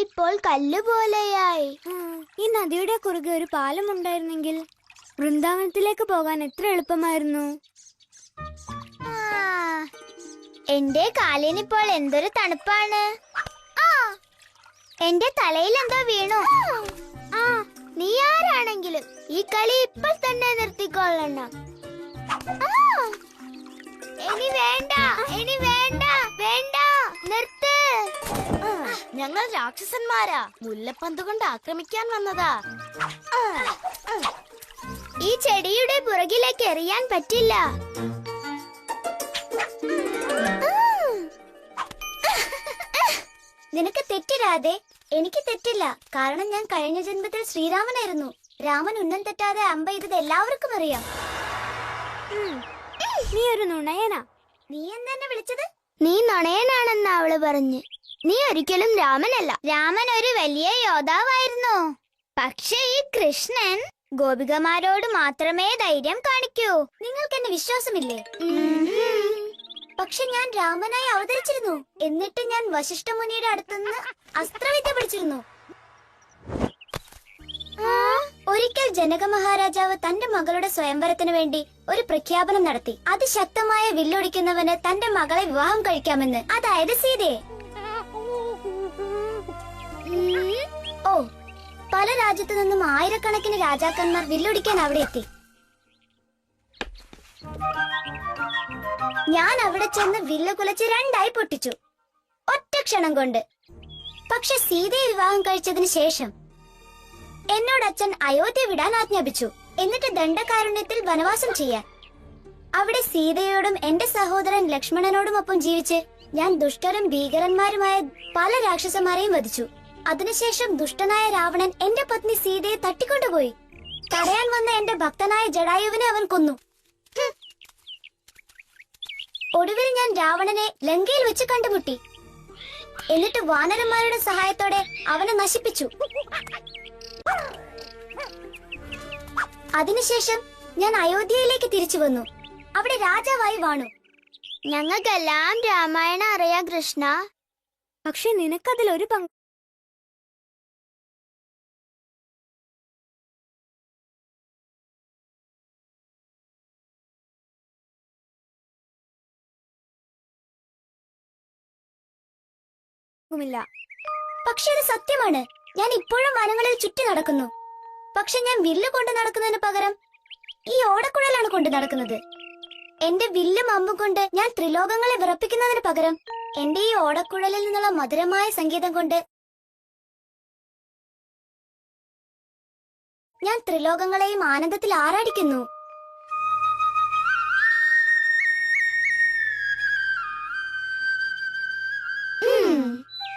ഇപ്പോൾ കല്ലുപോലെയായി ഈ നദിയുടെ കുറുകെ ഒരു പാലം ഉണ്ടായിരുന്നെങ്കിൽ വൃന്ദാവനത്തിലേക്ക് പോകാൻ എത്ര എളുപ്പമായിരുന്നു? എന്റെ കാലിനിപ്പോൾ എന്തൊരു തണുപ്പാണ്. എന്റെ തലയിൽ എന്തോ വീണു. ആ നീ ആരാണെങ്കിലും ഈ കളി ഇപ്പോൾ തന്നെ നിർത്തിക്കൊള്ളണം. ആ, ഇനി വേണ്ട ഇനി വേണ്ട. ഞങ്ങൾ രാക്ഷസന്മാരാ. മുല്ലപ്പന്ത് കൊണ്ട് ആക്രമിക്കാൻ വന്നതാ. ഈ ചെടിയുടെ പുറകിലേക്ക് എറിയാൻ പറ്റില്ല. നിനക്ക് തെറ്റിരാതെ എനിക്ക് തെറ്റില്ല. കാരണം ഞാൻ കഴിഞ്ഞ ജന്മത്തിൽ ശ്രീരാമനായിരുന്നു. രാമൻ ഉന്നം തെറ്റാതെ അമ്പ ചെയ്തത് എല്ലാവർക്കും അറിയാം. നീ ഒരു നുണയനാ. നീ എന്തെന്നെ വിളിച്ചത്? നീ നുണയനാണെന്ന് അവൾ പറഞ്ഞു. നീ ഒരിക്കലും രാമനല്ല. രാമൻ ഒരു വലിയ യോദ്ധാവായിരുന്നു. പക്ഷേ ഈ കൃഷ്ണൻ ഗോപികമാരോട് മാത്രമേ ധൈര്യം കാണിക്കൂ. നിങ്ങൾക്ക് എന്നെ വിശ്വാസമില്ലേ പക്ഷെ ഞാൻ രാമനായി അവതരിച്ചിരുന്നു. എന്നിട്ട് ഞാൻ വശിഷ്ഠ മുനിയുടെ അടുത്തുനിന്ന് അസ്ത്രവിദ്യ പഠിച്ചിരുന്നു. ഒരിക്കൽ ജനക മഹാരാജാവ് തന്റെ മകളുടെ സ്വയംവരത്തിന് വേണ്ടി ഒരു പ്രഖ്യാപനം നടത്തി. അത് ശക്തമായ വില്ലൊടിക്കുന്നവന് തന്റെ മകളെ വിവാഹം കഴിക്കാമെന്ന്. അതായത് സീതയെ. ഓ പല രാജ്യത്തു നിന്നും ആയിരക്കണക്കിന് രാജാക്കന്മാർ വില്ലൊടിക്കാൻ അവിടെ എത്തി. ഞാൻ അവിടെ ചെന്ന് വില്ല് കുലച്ച് രണ്ടായി പൊട്ടിച്ചു. ഒറ്റ ക്ഷണം കൊണ്ട്. പക്ഷെ സീതയെ വിവാഹം കഴിച്ചതിന് ശേഷം എന്നോട് അച്ഛൻ അയോധ്യ വിടാൻ ആജ്ഞാപിച്ചു. എന്നിട്ട് ദണ്ഡകാരുണ്യത്തിൽ വനവാസം ചെയ്യാൻ. അവിടെ സീതയോടും എന്റെ സഹോദരൻ ലക്ഷ്മണനോടും ഒപ്പം ജീവിച്ച് ഞാൻ ദുഷ്ടരും ഭീകരന്മാരുമായ പല രാക്ഷസന്മാരെയും വധിച്ചു. അതിനുശേഷം ദുഷ്ടനായ രാവണൻ എന്റെ പത്നി സീതയെ തട്ടിക്കൊണ്ടുപോയി. തടയാൻ വന്ന എന്റെ ഭക്തനായ ജടായുവിനെ അവൻ കൊന്നു. ഒടുവിൽ ഞാൻ രാവണനെ ലങ്കയിൽ വെച്ച് കണ്ടുമുട്ടി. എന്നിട്ട് വാനരന്മാരുടെ സഹായത്തോടെ അവനെ നശിപ്പിച്ചു. അതിനുശേഷം ഞാൻ അയോധ്യയിലേക്ക് തിരിച്ചു വന്നു. അവിടെ രാജാവായി വാണു. ഞങ്ങൾക്കെല്ലാം രാമായണം അറിയാം കൃഷ്ണ. പക്ഷെ നിനക്കതിൽ ഒരു പങ്ക് ുമില്ല പക്ഷെ അത് സത്യമാണ്. ഞാൻ ഇപ്പോഴും വനങ്ങളിൽ ചുറ്റി നടക്കുന്നു. പക്ഷെ ഞാൻ വില്ല് കൊണ്ട് നടക്കുന്നതിന് പകരം ഈ ഓടക്കുഴലാണ് കൊണ്ട് നടക്കുന്നത്. എന്റെ വില്ലും അമ്പും കൊണ്ട് ഞാൻ ത്രിലോകങ്ങളെ വിറപ്പിക്കുന്നതിന് പകരം എന്റെ ഈ ഓടക്കുഴലിൽ നിന്നുള്ള മധുരമായ സംഗീതം കൊണ്ട് ഞാൻ ത്രിലോകങ്ങളെയും ആനന്ദത്തിൽ ആറാടിക്കുന്നു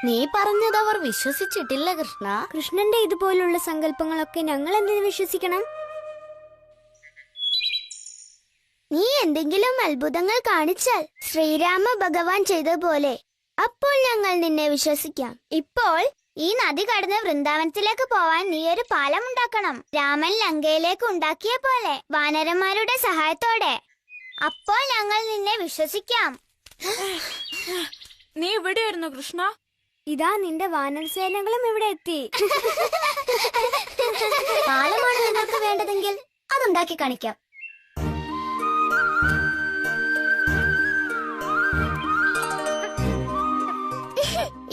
നീ പറഞ്ഞത് അവർ വിശ്വസിച്ചിട്ടില്ല കൃഷ്ണ. കൃഷ്ണന്റെ ഇതുപോലുള്ള സങ്കല്പങ്ങളൊക്കെ ഞങ്ങൾ എന്തിനു വിശ്വസിക്കണം? നീ എന്തെങ്കിലും അത്ഭുതങ്ങൾ കാണിച്ചാൽ ശ്രീരാമ ഭഗവാൻ ചെയ്ത പോലെ അപ്പോൾ ഞങ്ങൾ നിന്നെ വിശ്വസിക്കാം. ഇപ്പോൾ ഈ നദി കടന്ന് വൃന്ദാവനത്തിലേക്ക് പോവാൻ നീ ഒരു പാലം ഉണ്ടാക്കണം. രാമൻ ലങ്കയിലേക്ക് ഉണ്ടാക്കിയ പോലെ വാനരന്മാരുടെ സഹായത്തോടെ അപ്പോൾ ഞങ്ങൾ നിന്നെ വിശ്വസിക്കാം. നീ ഇവിടെയായിരുന്നു കൃഷ്ണ. ഇതാ നിന്റെ വാനരസേനകളും ഇവിടെ എത്തി. പാലമാണ് നിങ്ങൾക്ക് വേണ്ടതെങ്കിൽ അതുണ്ടാക്കി കാണിക്കാം.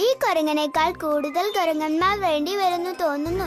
ഈ കുരങ്ങനേക്കാൾ കൂടുതൽ കുരങ്ങന്മാർ വേണ്ടി വരുന്നു തോന്നുന്നു.